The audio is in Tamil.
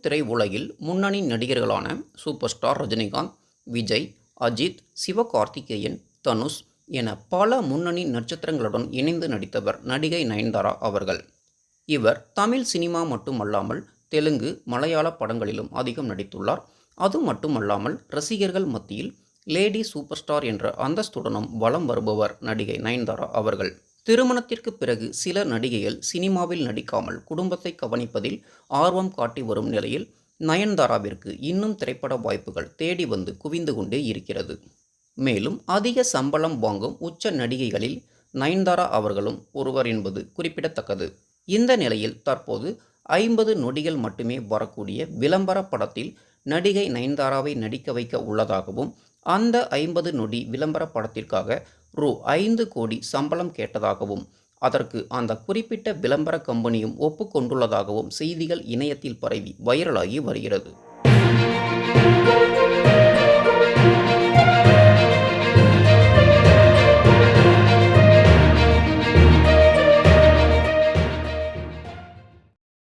திரை உலகில் முன்னணி நடிகர்களான சூப்பர் ஸ்டார் ரஜினிகாந்த் விஜய் அஜித் சிவகார்த்திகேயன் தனுஷ் என பல முன்னணி நட்சத்திரங்களுடன் இணைந்து நடித்தவர் நடிகை நயன்தாரா அவர்கள். இவர் தமிழ் சினிமா மட்டுமல்லாமல் தெலுங்கு மலையாள படங்களிலும் அதிகம் நடித்துள்ளார். அது மட்டுமல்லாமல் ரசிகர்கள் மத்தியில் லேடி சூப்பர் ஸ்டார் என்ற அந்தஸ்துடனும் வலம் வருபவர் நடிகை நயன்தாரா அவர்கள். திருமணத்திற்கு பிறகு சில நடிகைகள் சினிமாவில் நடிக்காமல் குடும்பத்தை கவனிப்பதில் ஆர்வம் காட்டி வரும் நிலையில் நயன்தாராவிற்கு இன்னும் திரைப்பட வாய்ப்புகள் தேடி வந்து குவிந்து கொண்டே இருக்கிறது. மேலும் அதிக சம்பளம் வாங்கும் உச்ச நடிகைகளில் நயன்தாரா அவர்களும் ஒருவர் என்பது குறிப்பிடத்தக்கது. இந்த நிலையில் தற்போது ஐம்பது நொடிகள் மட்டுமே வரக்கூடிய விளம்பர படத்தில் நடிகை நயன்தாராவை நடிக்க வைக்க உள்ளதாகவும் அந்த ஐம்பது நொடி விளம்பர படத்திற்காக ரூ ஐந்து கோடி சம்பளம் கேட்டதாகவும் அதற்கு அந்த குறிப்பிட்ட விளம்பர கம்பெனியும் ஒப்புக்கொண்டுள்ளதாகவும் செய்திகள் இணையத்தில் பரவி வைரலாகி வருகிறது.